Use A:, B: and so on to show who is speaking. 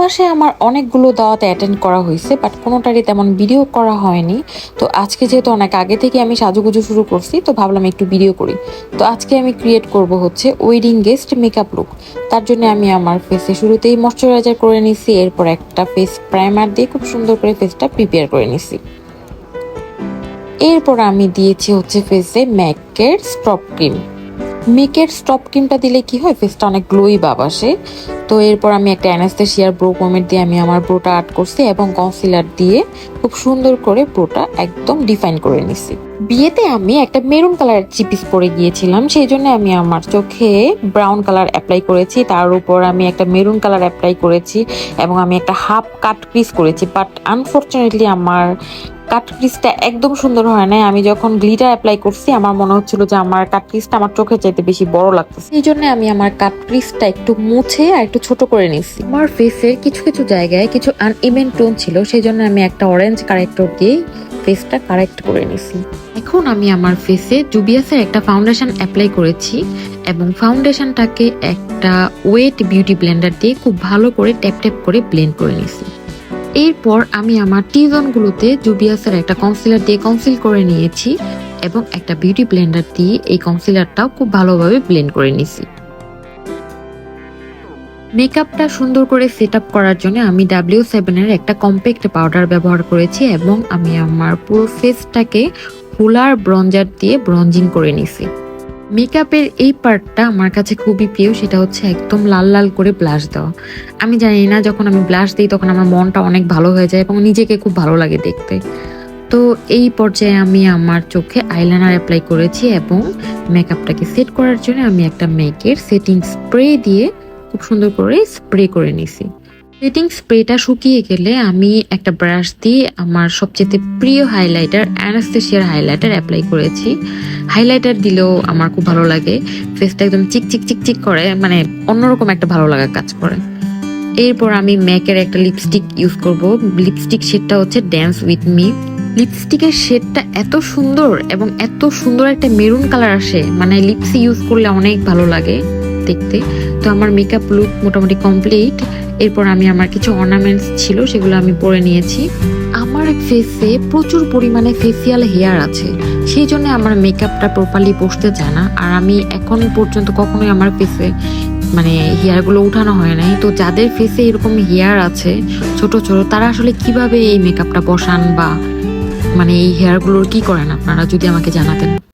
A: মাসে আমার অনেকগুলো দাওয়াতে অ্যাটেন্ড করা হয়েছে বাট কোনোটারই তেমন ভিডিও করা হয়নি। তো আজকে যেহেতু অনেক আগে থেকে আমি সাজুগুজু শুরু করছি, তো ভাবলাম একটু ভিডিও করি। তো আজকে আমি ক্রিয়েট করব হচ্ছে ওয়েডিং গেস্ট মেকআপ লুক তার জন্য আমি আমার ফেসে শুরুতেই ময়শ্চারাইজার করে নিছি, এরপর একটা ফেস প্রাইমার দিয়ে খুব সুন্দর করে ফেসটা প্রিপেয়ার করে নিছি। এরপর আমি দিয়েছি হচ্ছে ফেসে ম্যাকের স্টপ ক্রিম মেকের স্টপ ক্রিমটা দিলে কি হয়? ফেসটা অনেক গ্লোই ভাব আসে। তো এরপর আমি একটা অ্যানাস্থেশিয়ার ব্রো পমেট দিয়ে আমি আমার ব্রোটা আর্ট করছি এবং কনসিলার দিয়ে খুব সুন্দর করে ব্রোটা একদম ডিফাইন করে নিছি। বিয়েতে আমি একটা মেরুন কালার চিপিস পরে গিয়েছিলাম, সেই জন্য আমি আমার চোখে ব্রাউন কালার অ্যাপ্লাই করেছি। তার উপর আমি একটা মেরুন কালার অ্যাপ্লাই করেছি এবং আমি একটা হাফ কাট ক্রিজ করেছি। বাট আনফর্চুনেটলি আমার কাট ক্রিজটা একদম সুন্দর হয় নাই। আমি যখন গ্লিটার অ্যাপ্লাই করছি, আমার মনে হচ্ছিল যে আমার কাট ক্রিজটা আমার চোখের চাইতে বেশি বড় লাগতেছে। এই জন্য আমি আমার কাট ক্রিজটা একটু মুছে আর একটু ছোট করে নিচ্ছি আমার ফেসের কিছু কিছু জায়গায় কিছু আনইভেন টোন ছিল, সেই জন্য আমি একটা অরেঞ্জ কারেক্টর দিয়ে ফেসটা কারেক্ট করে নিছি। এখন আমি আমার ফেসে জুবিয়াসের একটা ফাউন্ডেশন অ্যাপ্লাই করেছি এবং ফাউন্ডেশনটাকে একটা ওয়েট বিউটি ব্লেন্ডার দিয়ে খুব ভালো করে ট্যাপ ট্যাপ করে ব্লেন্ড করে নিছি। এরপর আমি আমার টি জোনগুলোতে জুবিয়াসের একটা কনসিলার দিয়ে কনসিল করে নিয়েছি এবং একটা বিউটি ব্লেন্ডার দিয়ে এই কনসিলারটাও খুব ভালোভাবে ব্লেন্ড করে নিছি। মেকআপটা সুন্দর করে সেট আপ করার জন্য আমি ডাব্লিউ সেভেনের একটা কম্প্যাক্ট পাউডার ব্যবহার করেছি এবং আমি আমার পুরো ফেসটাকে ফুলার ব্রঞ্জার দিয়ে ব্রঞ্জিং করে নিছি। মেকআপের এই পার্টটা আমার কাছে খুবই প্রিয়, সেটা হচ্ছে একদম লাল লাল করে ব্লাশ দেওয়া। আমি জানি না, যখন আমি ব্লাশ দিই তখন আমার মনটা অনেক ভালো হয়ে যায় এবং নিজেকে খুব ভালো লাগে দেখতে। তো এই পর্যায়ে আমি আমার চোখে আইলাইনার অ্যাপ্লাই করেছি এবং মেকআপটাকে সেট করার জন্য আমি একটা মেকের সেটিং স্প্রে দিয়ে খুব সুন্দর করে স্প্রে করে নিছি। সেটিং স্প্রেটা শুকিয়ে গেলে আমি একটা ব্রাশ দিয়ে আমার সবচেয়ে প্রিয় হাইলাইটার অ্যানাস্থেশিয়ার হাইলাইটার অ্যাপ্লাই করেছি। হাইলাইটার দিলেও আমার খুব ভালো লাগে। ফেসটা একদম চিক চিক চিক চিক করে মানে অন্যরকম একটা ভালো লাগা কাজ করে। এরপর আমি ম্যাকের একটা লিপস্টিক ইউজ করব। লিপস্টিক শেডটা হচ্ছে ড্যান্স উইথ মি লিপস্টিকের শেডটা এত সুন্দর এবং এত সুন্দর একটা মেরুন কালার আসে। মানে লিপসি ইউজ করলে অনেক ভালো লাগে। দেখতে। তো আমার মেকআপ লুক মোটামুটি কমপ্লিট এরপর আমি আমার কিছু অর্নামেন্টস ছিল, সেগুলো আমি পরে নিয়েছি। আমার ফেসে প্রচুর পরিমাণে ফেসিয়াল হেয়ার আছে। সেই জন্য আমার মেকআপটা প্রপারলি বসতে চায় না। আর আমি এখন পর্যন্ত কখনোই আমার ফেসে মানে হেয়ারগুলো উঠানো হয় নাই। তো যাদের ফেসে এরকম হেয়ার আছে, ছোট ছোট, তারা আসলে কীভাবে এই মেকআপটা বসান বা মানে এই হেয়ারগুলোর কি করেন? আপনারা যদি আমাকে জানাতেন।